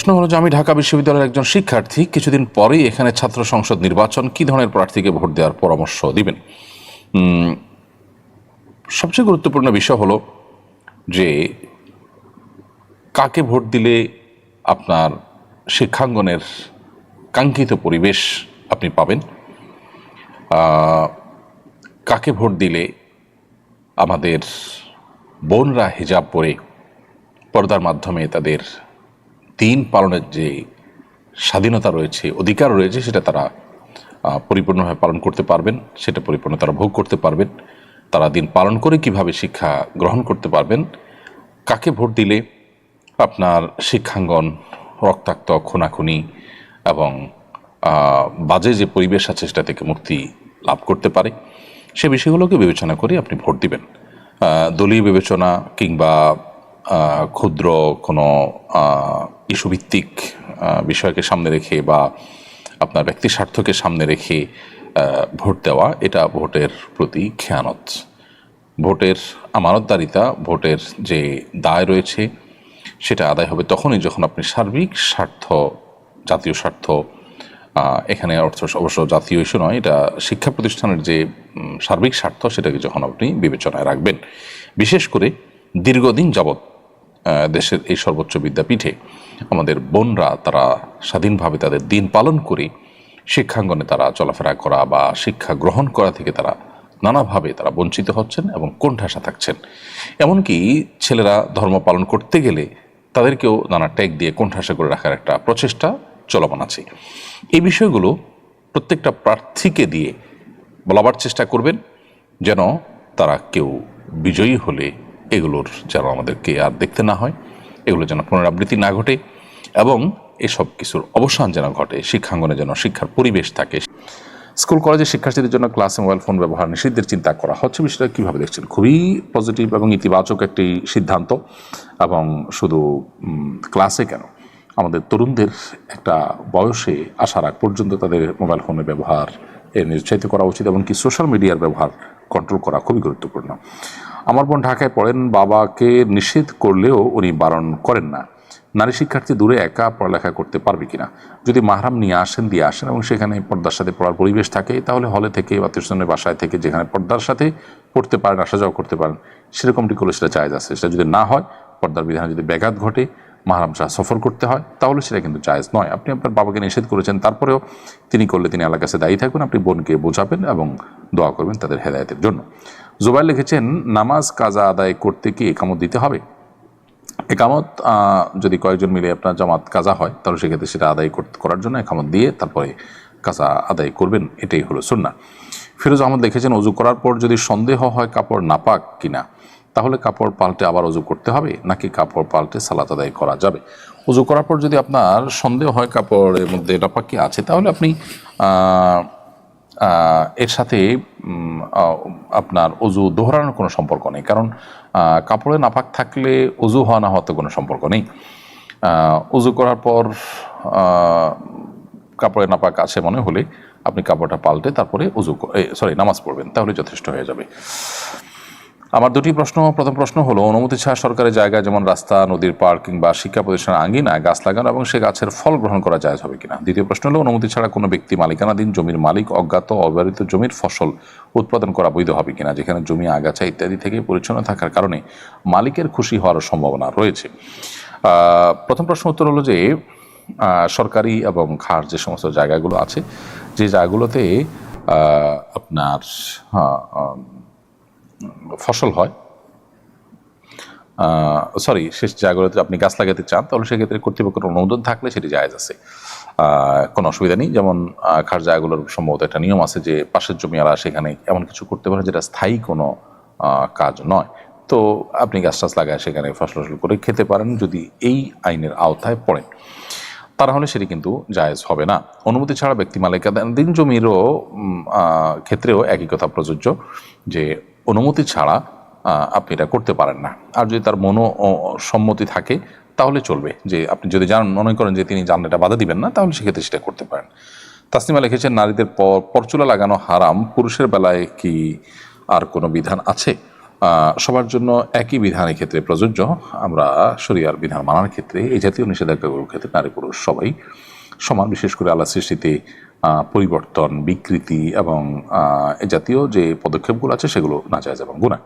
প্রশ্ন হলো যে আমি ঢাকা বিশ্ববিদ্যালয়ের একজন শিক্ষার্থী, কিছুদিন পরেই এখানে ছাত্র সংসদ নির্বাচন, কি ধরনের প্রার্থীকে ভোট দেওয়ার পরামর্শ দিবেন? সবচেয়ে গুরুত্বপূর্ণ বিষয় হলো যে কাকে ভোট দিলে আপনার শিক্ষাঙ্গনের কাঙ্ক্ষিত পরিবেশ আপনি পাবেন? কাকে ভোট দিলে আমাদের বোনরা হিজাব পরে পর্দার মাধ্যমে তাদের দিন পালনের যে স্বাধীনতা রয়েছে, অধিকার রয়েছে, সেটা তারা পরিপূর্ণভাবে পালন করতে পারবেন। সেটা পরিপূর্ণ তারা ভোগ করতে পারবেন। তারা দিন পালন করে কীভাবে শিক্ষা গ্রহণ করতে পারবেন, কাকে ভোট দিলে আপনার শিক্ষাঙ্গন রক্তাক্ত, খুনাখুনি এবং বাজে যে পরিবেশ আছে, সেটা থেকে মুক্তি লাভ করতে পারে। সে বিষয়গুলোকে বিবেচনা করে আপনি ভোট দিবেন। দলীয় বিবেচনা কিংবা ক্ষুদ্র কোনো ইস্যুভিত্তিক বিষয়কে সামনে রেখে বা আপনার ব্যক্তি স্বার্থকে সামনে রেখে ভোট দেওয়া, এটা ভোটের প্রতি খেয়ানত। ভোটের আমানতদারিতা, ভোটের যে দায় রয়েছে, সেটা আদায় হবে তখনই যখন আপনি সার্বিক স্বার্থ, জাতীয় স্বার্থ এখানে অর্থ, অবশ্য জাতীয় ইস্যু নয়, এটা শিক্ষা প্রতিষ্ঠানের যে সার্বিক স্বার্থ, সেটাকে যখন আপনি বিবেচনায় রাখবেন। বিশেষ করে দীর্ঘদিন যাবৎ দেশের এই সর্বোচ্চ বিদ্যাপীঠে আমাদের বোনরা তারা স্বাধীনভাবে তাদের দিন পালন করে শিক্ষাঙ্গনে তারা চলাফেরা করা বা শিক্ষা গ্রহণ করা থেকে তারা নানাভাবে তারা বঞ্চিত হচ্ছেন এবং কোণঠাসা থাকছেন। এমনকি ছেলেরা ধর্ম পালন করতে গেলে তাদেরকেও নানা ট্যাগ দিয়ে কোণঠাসা করে রাখার একটা প্রচেষ্টা চলমান আছে। এই বিষয়গুলো প্রত্যেকটা প্রার্থীকে দিয়ে বলাবার চেষ্টা করবেন যেন তারা কেউ বিজয়ী হলে এগুলোর যেন আমাদেরকে আর দেখতে না হয়, এগুলো যেন পুনরাবৃত্তি না ঘটে এবং এসব কিছুর অবসান যেন ঘটে, শিক্ষাঙ্গনে যেন শিক্ষার পরিবেশ থাকে। স্কুল, কলেজের শিক্ষার্থীদের জন্য ক্লাসে মোবাইল ফোন ব্যবহার নিষিদ্ধের চিন্তা করা হচ্ছে। বিষয়টা কীভাবে দেখছেন? খুবই পজিটিভ এবং ইতিবাচক একটি সিদ্ধান্ত এবং শুধু ক্লাসে কেন? আমাদের তরুণদের একটা বয়সে আসার আগ পর্যন্ত তাদের মোবাইল ফোনের ব্যবহার এর নিরুৎসাহিত করা উচিত এমনকি সোশ্যাল মিডিয়ার ব্যবহার কন্ট্রোল করা খুবই গুরুত্বপূর্ণ। আমার বোন ঢাকায় পড়েন, বাবাকে নিষেধ করলেও উনি বারণ করেন না। নারী শিক্ষার্থী দূরে একা পড়ালেখা করতে পারবে কিনা? যদি মাহরাম নিয়ে আসেন, দিয়ে আসেন এবং সেখানে পর্দার সাথে পড়ার পরিবেশ থাকে, তাহলে হলে থেকে বা টিউশনের বাসায় থেকে যেখানে পর্দার সাথে পড়তে পারেন, আসা যাওয়া করতে পারেন, সেরকমটি করলে সেটা চায় আছে। সেটা যদি না হয়, পর্দার বিধানে যদি ব্যাঘাত ঘটে মাহরাম সফর করতে হয়, তাহলে সেটা কিন্তু জায়েজ নয়। আপনি আপনার বাবাকে নিষেধ করেছেন, তারপরেও তিনি করলে তিনি আল্লাহ কাছে দায়ী থাকবেন আপনি বোনকে বোঝাবেন এবং দোয়া করবেন তাদের হেদায়তের জন্য। জুবাইর লিখেছেন, নামাজ কাজা আদায় করতে কি একামত দিতে হবে? একামত যদি কয়েকজন মিলে আপনার জামাত কাজা হয়, তাহলে সেক্ষেত্রে সেটা আদায় করার জন্য একামত দিয়ে তারপরে কাজা আদায় করবেন, এটাই হলো সুন্না ফিরোজ আহমদ লিখেছেন, অজু করার পর যদি সন্দেহ হয় কাপড় নাপাক কিনা, তাহলে কাপড় পাল্টে আবার অজু করতে হবে, নাকি কাপড় পাল্টে সালাত আদায় করা যাবে? অজু করার পর যদি আপনার সন্দেহ হয় কাপড়ের মধ্যে নাপাক কি আছে, তাহলে আপনি এর সাথে আপনার অজু দোহরানোর কোনো সম্পর্ক নেই। কারণ কাপড়ে নাপাক থাকলে অজু হওয়া না হওয়াতে কোনো সম্পর্ক নেই। অজু করার পর কাপড়ে নাপাক আছে মনে হলে আপনি কাপড়টা পাল্টে তারপরে অজু সরি নামাজ পড়বেন, তাহলে যথেষ্ট হয়ে যাবে। আমার দুটি প্রশ্ন, প্রথম প্রশ্ন হলো, অনুমতি ছাড়া সরকারি জায়গায় যেমন রাস্তা, নদীর পার কিংবা শিক্ষা প্রতিষ্ঠানের আঙ্গিনায় গাছ লাগানো এবং সে গাছের ফল গ্রহণ করা যায় হবে কিনা? দ্বিতীয় প্রশ্ন হলো, অনুমতি ছাড়া কোনো ব্যক্তি মালিকানাধীন জমির মালিক, অজ্ঞাত, অব্যবহৃত জমির ফসল উৎপাদন করা বৈধ হবে কিনা, যেখানে জমি, আগাছা ইত্যাদি থেকে পরিচ্ছন্ন থাকার কারণে মালিকের খুশি হওয়ার সম্ভাবনা রয়েছে। প্রথম প্রশ্ন উত্তর হলো যে সরকারি এবং খার যে সমস্ত জায়গাগুলো আছে যে জায়গাগুলোতে আপনার হ্যাঁ, ফসল হয় সরি শেষ জায়গাগুলোতে আপনি গাছ লাগাতে চান তাহলে সেক্ষেত্রে কর্তৃপক্ষের অনুমোদন থাকলে সেটি জায়েজ আছে। কোনো অসুবিধা নেই যেমন খার জায়গাগুলোর সম্ভবত একটা নিয়ম আছে যে পাশের জমি জমিওয়ালা সেখানে এমন কিছু করতে পারে যেটা স্থায়ী কোনো কাজ নয়। তো আপনি গাছ টাছ লাগায় সেখানে ফসল ফসল করে খেতে পারেন যদি এই আইনের আওতায় পড়েন। তারা হলে সেটি কিন্তু জায়েজ হবে না। অনুমতি ছাড়া ব্যক্তি মালিকানাধীন জমিরও ক্ষেত্রেও একই কথা প্রযোজ্য যে অনুমতি ছাড়া আপনি এটা করতে পারেন না। আর যদি তার মনো সম্মতি থাকে, তাহলে চলবে। যে আপনি যদি জান, মনে করেন যে তিনি জানলে এটা বাধা দিবেন না, তাহলে সেক্ষেত্রে সেটা করতে পারেন। তাসনিমা লিখেছেন, নারীদের পরচুলা লাগানো হারাম, পুরুষের বেলায় কি আর কোনো বিধান আছে? সবার জন্য একই বিধানের ক্ষেত্রে প্রযোজ্য। আমরা শরিয়ার বিধান মানার ক্ষেত্রে এই জাতীয় নিষেধাজ্ঞাগুলোর ক্ষেত্রে নারী পুরুষ সবাই সমান, বিশেষ করে আল্লাহ সৃষ্টিতে পরিবর্তন, বিকৃতি এবং জাতীয় যে পদক্ষেপগুলো আছে সেগুলো না যায় এবং গুণা